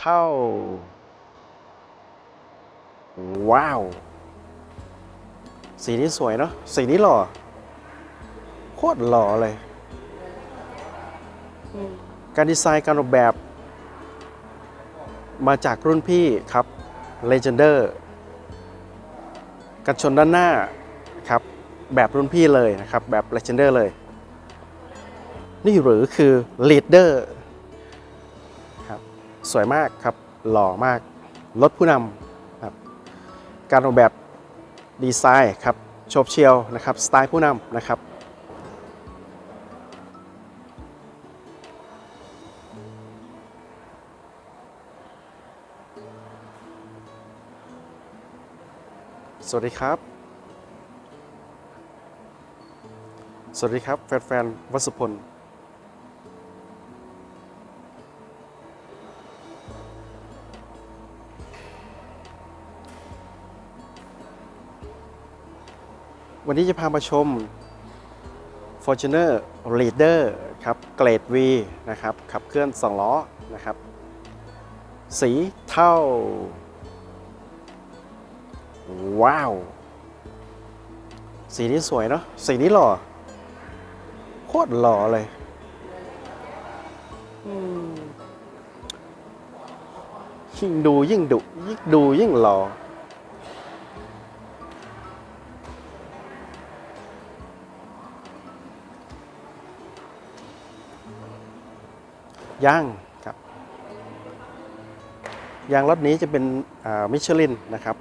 เท่า ว้าว สีนี้สวยเนาะสีนี้หล่อ โคตรหล่อเลย การดีไซน์การออกแบบ มาจากรุ่นพี่ครับ Legender กันชนด้านหน้าครับ แบบรุ่นพี่เลยนะครับ แบบ Legender เลย นี่หรือคือ Leader ครับ สวยมากครับหล่อมากรถผู้นำครับการออกแบบดีไซน์ครับโฉบเฉียวนะครับสไตล์ผู้นำนะครับสวัสดีครับ สวัสดีครับ แฟนๆวัสพล วันนี้จะพามาชม Fortuner Leader ครับเกรด V นะครับขับเคลื่อน 2 ล้อนะครับ สีเทาว้าว สีนี้สวยเนาะสีนี้หล่อ โคตรหล่อเลยยิ่งดูยิ่งดุยิ่งดูยิ่งหล่อ ยางครับยางรถนี้จะเป็นมิชลินนะครับ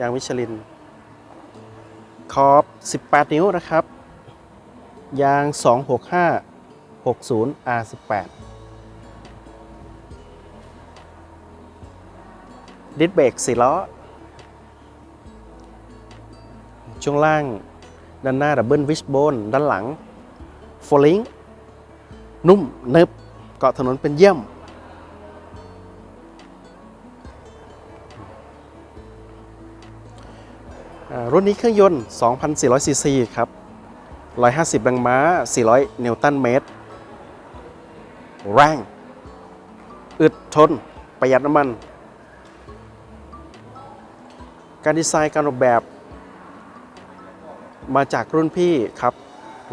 ยางมิชลิน ขอบ 18 นิ้วนะครับ ยาง 265 60 R18 ดิสเบรก4ล้อ ช่วงล่างด้านหน้าดับเบิลวิชโบนด้านหลังโฟลิงนุ่มเนึบ เกาะถนนเป็นเยี่ยม รุ่นนี้เครื่องยนต์ 2,400ซีซีครับ 150แรงม้า 400 นิวตันเมตร แรง อึดทน ประหยัดน้ำมัน การดีไซน์การออกแบบ มาจากรุ่นพี่ครับ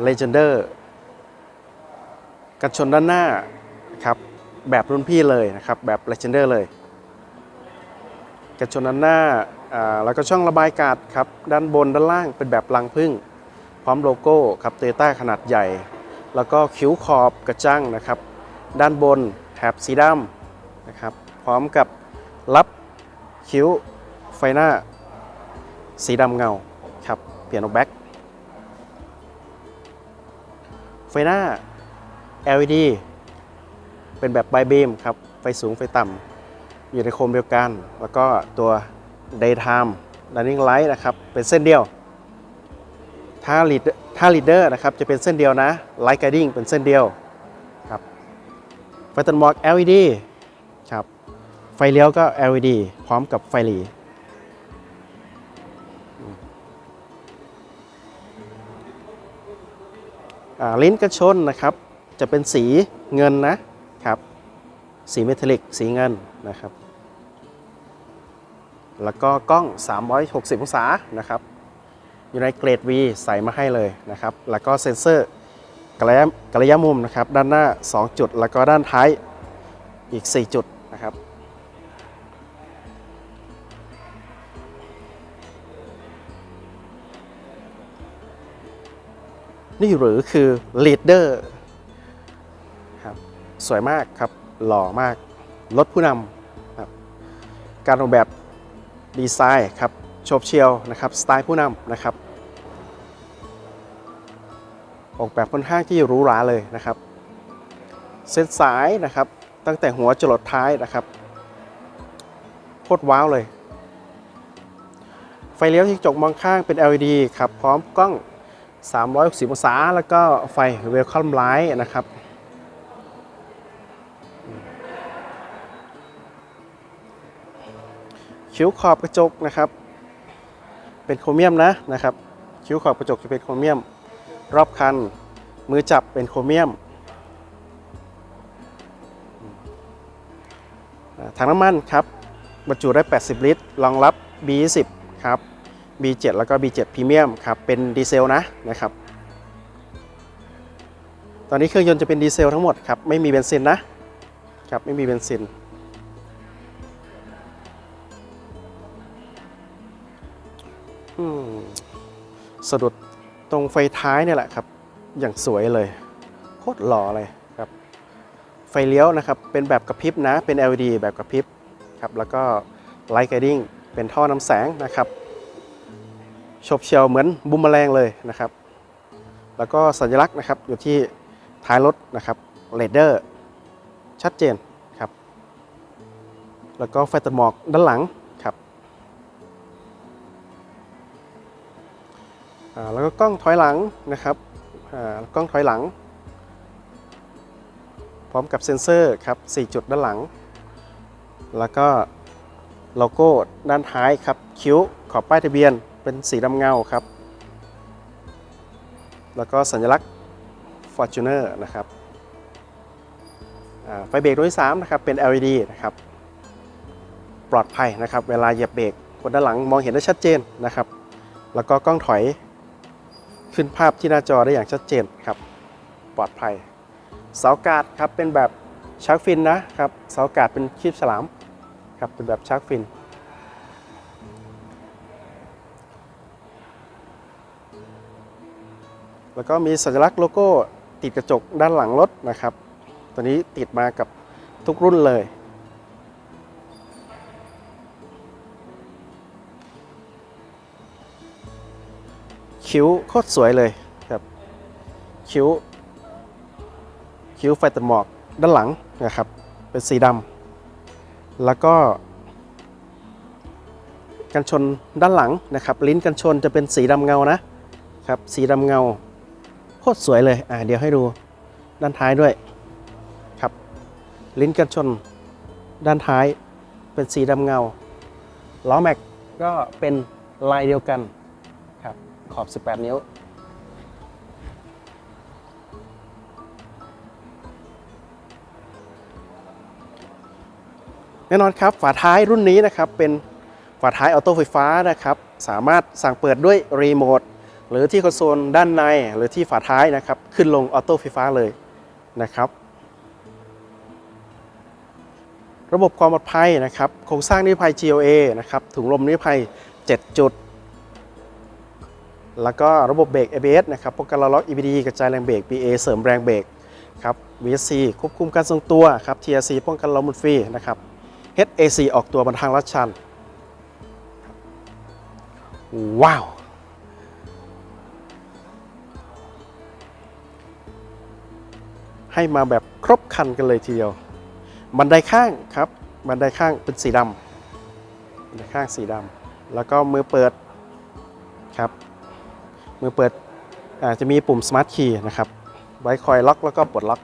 Legender กันชนด้านหน้า ครับ แบบรุ่นพี่เลยนะครับ แบบ Legender เลยกันชนด้านหน้าแล้วก็ช่องระบายอากาศครับ ด้านบนด้านล่างเป็นแบบลังพึ่ง พร้อมโลโก้ครับเตต้าขนาดใหญ่ แล้วก็คิ้วขอบกระจังนะครับ ด้านบนแถบสีดำนะครับ พร้อมกับรับคิ้วไฟหน้า สีดำเงาครับเปลี่ยโนแบ็กไฟหน้า LED เป็นแบบไบบีมครับ ไฟสูงไฟต่ำอยู่ในโคมเดียวกัน แล้วก็ตัว daytime running light นะครับ เป็นเส้นเดียว ถ้า lead ถ้า leader นะครับจะเป็นเส้นเดียวนะ light guiding เป็นเส้นเดียวครับไฟตัดหมอก LED ครับ ไฟเลี้ยวก็ LED พร้อมกับไฟหลีลิ้นกระชนนะครับ จะเป็นสีเงินนะ สีเมทัลลิกสีเงินนะครับ แล้วก็กล้อง 360 องศานะครับ อยู่ในเกรด V ใส่มาให้เลยนะครับ แล้วก็เซ็นเซอร์กระยะกระยะมุมนะครับ ด้านหน้า 2 จุด แล้วก็ด้านท้ายอีก 4 จุดนะครับนี่หรือคือ Leader ครับ สวยมากครับ หล่อมาก รถผู้นำครับการออกแบบดีไซน์ครับโฉบเฉียวนะครับสไตล์ผู้นำนะครับ ออกแบบค่อนข้างที่หรูหราเลยนะครับ เส้นสายนะครับตั้งแต่หัวจรดท้ายนะครับโคตรว้าวเลย ไฟเลี้ยวที่กระจกมองข้างเป็น LED ครับพร้อมกล้อง 360 องศา แล้วก็ไฟ Welcome Light นะครับ คิ้วขอบกระจกนะครับ เป็นโครเมียมนะนะครับ คิ้วขอบกระจกจะเป็นโครเมียม รอบคัน มือจับเป็นโครเมียมถังน้ำมันครับบรรจุได้ 80 ลิตร รองรับ B20 ครับ B7 แล้วก็ B7 Premium ครับ เป็นดีเซลนะนะครับ ตอนนี้เครื่องยนต์จะเป็นดีเซลทั้งหมดครับ ไม่มีเบนซินนะครับ ไม่มีเบนซิน สะดุดตรงไฟท้ายเนี่ยแหละครับ อย่างสวยเลยโคตรหล่อเลยครับ ไฟเลี้ยวนะครับ เป็นแบบกระพริบนะ เป็น LED แบบกระพริบครับ แล้วก็ไลท์ไกดิ้งเป็นท่อน้ำแสงนะครับชบเชียวเหมือนบุมแมลงเลยนะครับ แล้วก็สัญลักษณ์นะครับอยู่ที่ท้ายรถนะครับเรดเดอร์ชัดเจนครับ แล้วก็ไฟตัดหมอกด้านหลัง แล้วก็กล้องถอยหลังนะครับกล้องถอยหลัง พร้อมกับเซ็นเซอร์ครับ 4 จุดด้านหลัง แล้วก็โลโก้ด้านท้ายครับ คิ้วขอบป้ายทะเบียนเป็นสีดำเงาครับ แล้วก็สัญลักษณ์ Fortuner นะครับไฟเบรกตัวที่3นะครับเป็น LED นะครับปลอดภัยนะครับ เวลาเหยียบเบรกคนด้านหลังมองเห็นได้ชัดเจนนะครับ แล้วก็กล้องถอย ขึ้นภาพที่หน้าจอได้อย่างชัดเจนครับ ปลอดภัย เสากาดครับเป็นแบบชาร์กฟินนะครับ เสากาดเป็นคีบฉลามครับเป็นแบบชาร์กฟิน แล้วก็มีสัญลักษณ์โลโก้ติดกระจกด้านหลังรถนะครับ ตัวนี้ติดมากับทุกรุ่นเลย คิ้วโคตรสวยเลยครับคิ้วคิ้วไฟตัดหมอกด้านหลังนะครับ เป็นสีดำแล้วก็กันชนด้านหลังนะครับ ลิ้นกันชนจะเป็นสีดำเงานะครับ สีดำเงาโคตรสวยเลยอ่าเดี๋ยวให้ดูด้านท้ายด้วยครับ ลิ้นกันชนด้านท้ายเป็นสีดำเงาล้อแม็กก็เป็นลายเดียวกัน ขอบ 18 นิ้ว แน่นอนครับ ฝาท้ายรุ่นนี้นะครับ เป็นฝาท้ายออโต้ไฟฟ้านะครับ สามารถสั่งเปิดด้วยรีโมทหรือที่คอนโซลด้านในหรือที่ฝาท้ายนะครับ ขึ้นลงออโต้ไฟฟ้าเลยนะครับ ระบบความปลอดภัยนะครับ โครงสร้างนิรภัย GOA นะครับถุงลมนิรภัย 7 จุด แล้วก็ระบบเบรก ABS นะครับป้องกันล้อล็อก EBD กระจายแรงเบรก PA เสริมแรงเบรกครับ VSC ควบคุมการทรงตัวครับ TRC ป้องกันล้มหมุนฟรีนะครับ HAC ออกตัวบนทางลัดชัน ว้าว ให้มาแบบครบคันกันเลยทีเดียว บันไดข้างครับ บันไดข้างเป็นสีดำบันไดข้างสีดำแล้วก็มือเปิดครับ มือเปิดจะมีปุ่ม Smart Key นะครับ ไว้คอยล็อกแล้วก็ปลดล็อก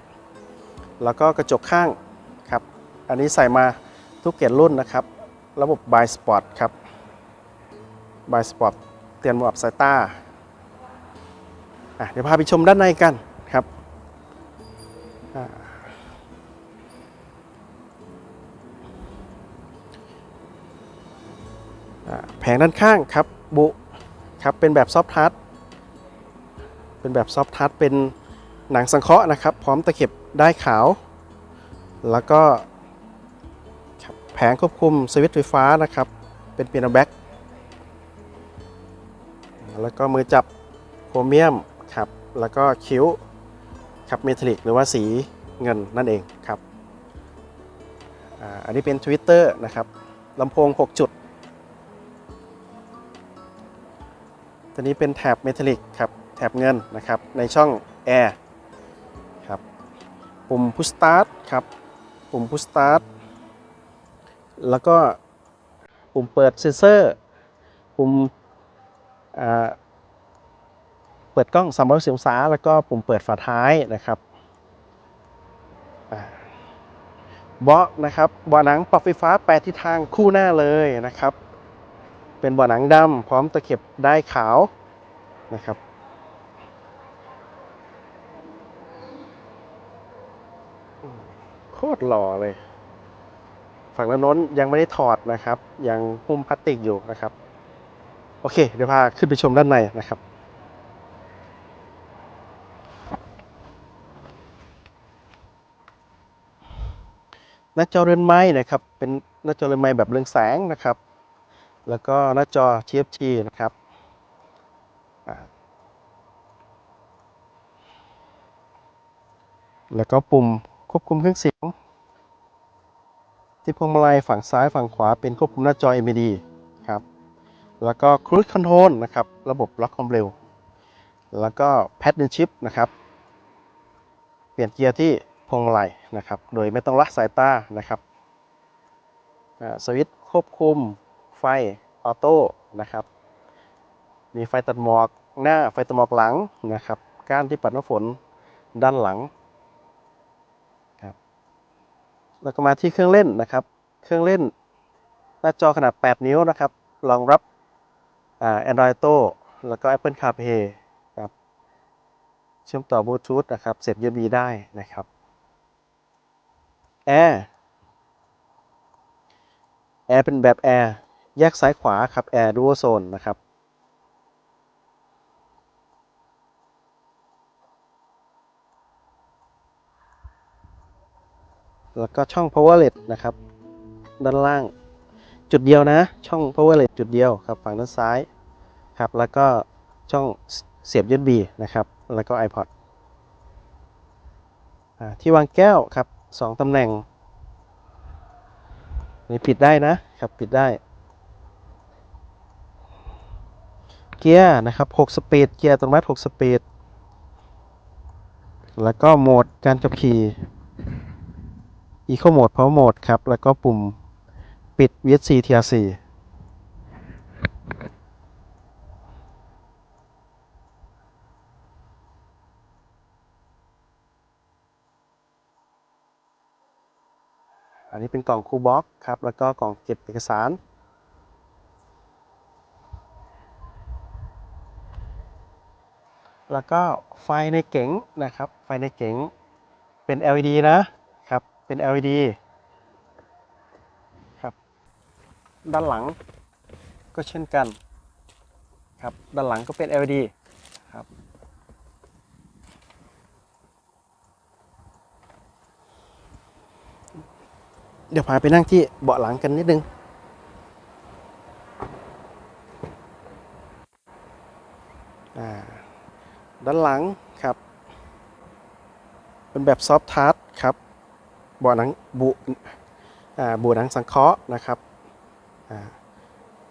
แล้วก็กระจกข้างครับ อันนี้ใส่มาทุกเกียรรุ่นนะครับ ระบบ By Spot ครับ By Spot เตือนระบบสายตาเดี๋ยวพาไปชมด้านในกันครับแผงด้านข้างครับบุครับเป็นแบบซอฟทัช เป็นแบบซอฟทัชเป็นหนังสังเคราะห์นะครับ พร้อมตะเข็บได้ขาว แล้วก็แผงควบคุมสวิตช์ไฟฟ้านะครับ เป็นเปียโนแบ็กแล้วก็มือจับโครเมียมครับ แล้วก็คิ้วครับเมทัลลิกหรือว่าสีเงินนั่นเองครับอาอันนี้เป็น Twitter นะครับลำโพง 6 จุด ตัวนี้เป็นแถบเมทัลลิกครับ แถบเงินนะครับในช่อง Air ครับปุ่ม Push Start ครับปุ่ม Push Start แล้วก็ปุ่มเปิดเซนเซอร์ปุ่มเปิดกล้อง360องศาแล้วก็ปุ่มเปิดฝาท้ายนะครับอ่าเบาะนะครับเบาะหนังปรับไฟฟ้า8ทิศทางคู่หน้าเลยนะครับ เป็นเบาะหนังดำพร้อมตะเข็บได้ขาวนะครับ โคตรหล่อเลย ฝั่งด้านโน้นยังไม่ได้ถอดนะครับ ยังหุ้มพลาสติกอยู่นะครับ โอเค เดี๋ยวพาขึ้นไปชมด้านในนะครับหน้าจอเรือนไม้นะครับ เป็นหน้าจอเรือนไม้แบบเรืองแสงนะครับ แล้วก็หน้าจอ TFT นะครับแล้วก็ปุ่ม ควบคุมเครื่องเสียง ที่พวงมาลัยฝั่งซ้ายฝั่งขวาเป็นควบคุมหน้าจอ LED ครับ แล้วก็ Cruise Control นะครับ ระบบล็อกความเร็ว แล้วก็ Paddle Shift นะครับ เปลี่ยนเกียร์ที่พวงมาลัยนะครับ โดยไม่ต้องละสายตานะครับสวิตช์ควบคุมไฟออโต้นะครับ มีไฟตัดหมอกหน้าไฟตัดหมอกหลังนะครับ ก้านที่ปัดน้ำฝนด้านหลังครับ แล้วก็มาที่เครื่องเล่นนะครับ เครื่องเล่นหน้าจอขนาด 8 นิ้วนะครับ รองรับอ่า Android Auto แล้วก็ Apple CarPlay ครับ เชื่อมต่อบลูทูธนะครับ เสียบ USB ได้นะครับ แอร์ แอร์เป็นแบบแอร์ แยกซ้ายขวาครับ แอร์ดูโซนนะครับ แล้วก็ช่อง power led นะครับ ด้านล่างจุดเดียวนะ ช่อง power led จุดเดียวครับฝั่งด้านซ้ายครับ แล้วก็ช่องเสียบ USB นะครับ แล้วก็ iPod ที่วางแก้วครับสองตำแหน่งนี่ปิดได้นะครับปิดได้ เกียร์นะครับ6สปีดเกียร์อัตโนมัติ6สปีดแล้วก็โหมดการขับขี่ Eco Mode Power Mode ครับ แล้วก็ปุ่มปิด VSC TRC อันนี้เป็นกล่องคูบ็อกครับ แล้วก็กล่องเก็บเอกสาร แล้วก็ไฟในเก๋งนะครับ ไฟในเก๋งเป็น LED นะ เป็น LED ครับ ด้านหลังก็เช่นกันครับ ด้านหลังก็เป็น LED ครับ เดี๋ยวพาไปนั่งที่เบาะหลังกันนิดนึงอ่าด้านหลังครับ เป็นแบบซอฟทัชครับ บาะหนังบุอ่าบูหนังสังเคราะห์นะครับอ่า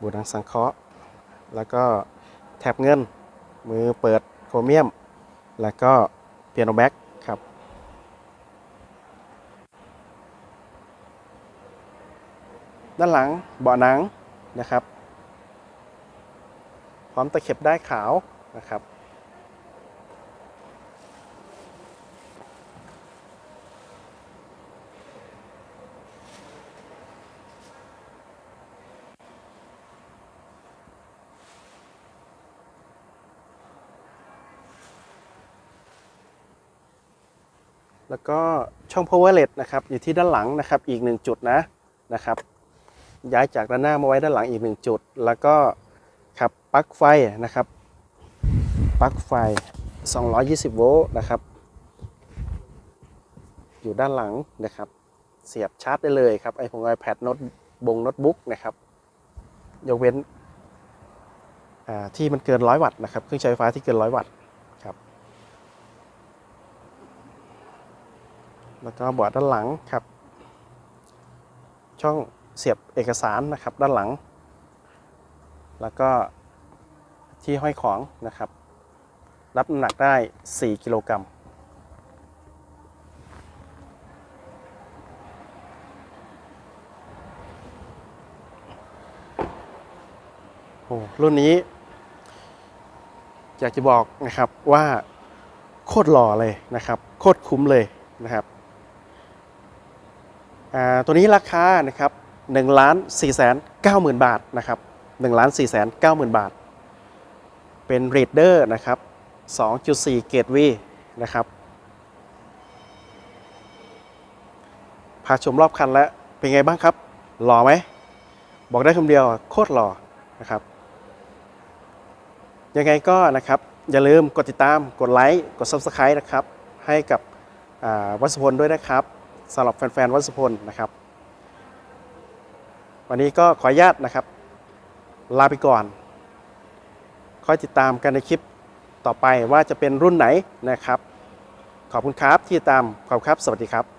บูหนังสังเคราะห์ แล้วก็แถบเงิน มือเปิดโครเมียม แล้วก็เปียโนแบ็กครับด้านหลังเบาะหนังนะครับ พร้อมตะเข็บได้ขาวนะครับ แล้วก็ช่อง power led นะครับอยู่ที่ด้านหลังนะครับอีกหนึ่งจุดนะนะครับ ย้ายจากด้านหน้ามาไว้ด้านหลังอีกหนึ่งจุด แล้วก็ครับปลั๊กไฟนะครับปลั๊กไฟ 220 โวลต์นะครับ อยู่ด้านหลังนะครับ เสียบชาร์จได้เลยครับไอพง iPad โน้ตบงโน้ตบุ๊กนะครับ ยกเว้นที่มันเกิน100วัตต์นะครับ เครื่องใช้ไฟฟ้าที่เกิน100วัตต์ครับ แล้วก็เบาะด้านหลังครับ ช่องเสียบเอกสารนะครับด้านหลัง แล้วก็ที่ห้อยของนะครับ รับน้ำหนักได้ 4 กิโลกรัมโอ้รุ่นนี้ อยากจะบอกนะครับว่าโคตรหล่อเลยนะครับ โคตรคุ้มเลยนะครับ ตัวนี้ราคานะครับ1ล้าน4แสน9หมื่นบาทนะครับ1ล้าน4แสน9หมื่นบาท เป็นเรดเดอร์นะครับ2.4เกตวีนะครับพาชมรอบคันแล้วเป็นไงบ้างครับ หล่อไหม บอกได้คำเดียวโคตรหล่อนะครับ ยังไงก็นะครับ อย่าลืมกดติดตามกดไลค์ กด Subscribe นะครับ ให้กับวัสพลด้วยนะครับ สำหรับแฟนๆวัสพลนะครับ วันนี้ก็ขออนุญาตนะครับ ลาไปก่อน คอยติดตามกันในคลิปต่อไปว่าจะเป็นรุ่นไหนนะครับ ขอบคุณครับที่ติดตามขอบคุณครับ สวัสดีครับ